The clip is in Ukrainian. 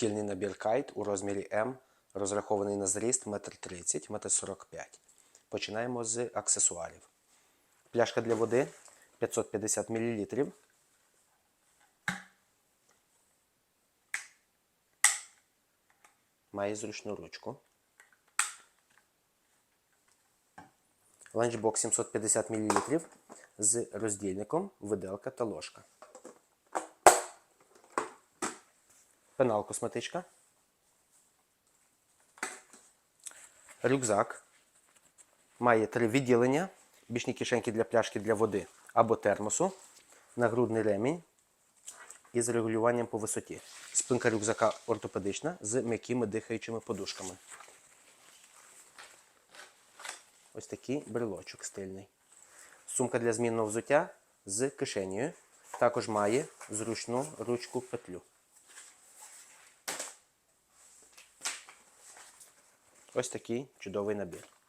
Шкільний набір кайт у розмірі М, розрахований на зріст 1,30 м, 1,45 м. Починаємо з аксесуарів. Пляшка для води 550 мл. Має зручну ручку. Ланчбокс 750 мл з роздільником, виделка та ложка. Пенал косметичка. Рюкзак. Має три відділення, бічні кишеньки для пляшки для води або термосу, нагрудний ремінь із регулюванням по висоті. Спинка рюкзака ортопедична з м'якими дихаючими подушками. Ось такий брелочок стильний. Сумка для змінного взуття з кишенею. Також має зручну ручку петлю. Ось такий чудовий набір.